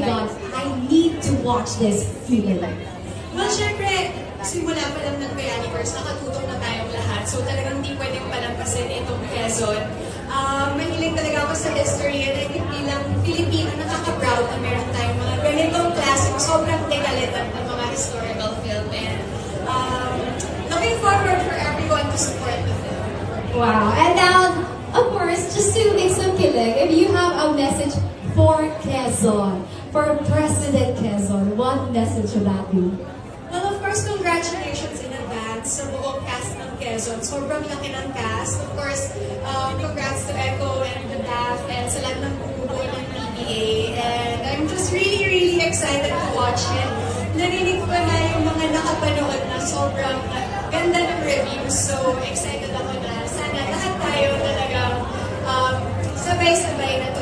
my God, I need to watch this film. Well, syempre, simula pa lang ng Bayaniverse, nakatutok na tayong lahat. So talagang hindi pwedeng palampasin itong Quezon. Um, mahilig talaga ako sa history and I think bilang Pilipino, nakaka-proud na meron tayong mga ganitong classic, sobrang dekalitan ng mga historical film. And um, looking forward for everyone to support the film. Wow. And now, of course, just to make some kilig, if you have a message for Quezon, for President Quezon, what message would that? Well, of course, congratulations in advance sa buong cast ng Quezon. Sobrang laki ng cast. Of course, um, congrats to Echo and the DAF and sa lahat ng bumubuo ng PBA. And I'm just really, really excited to watch it. Narinig ko na yung mga nakapanood na sobrang ganda ng reviews. So, excited ako na sana lahat tayo talagang um, sabay-sabay na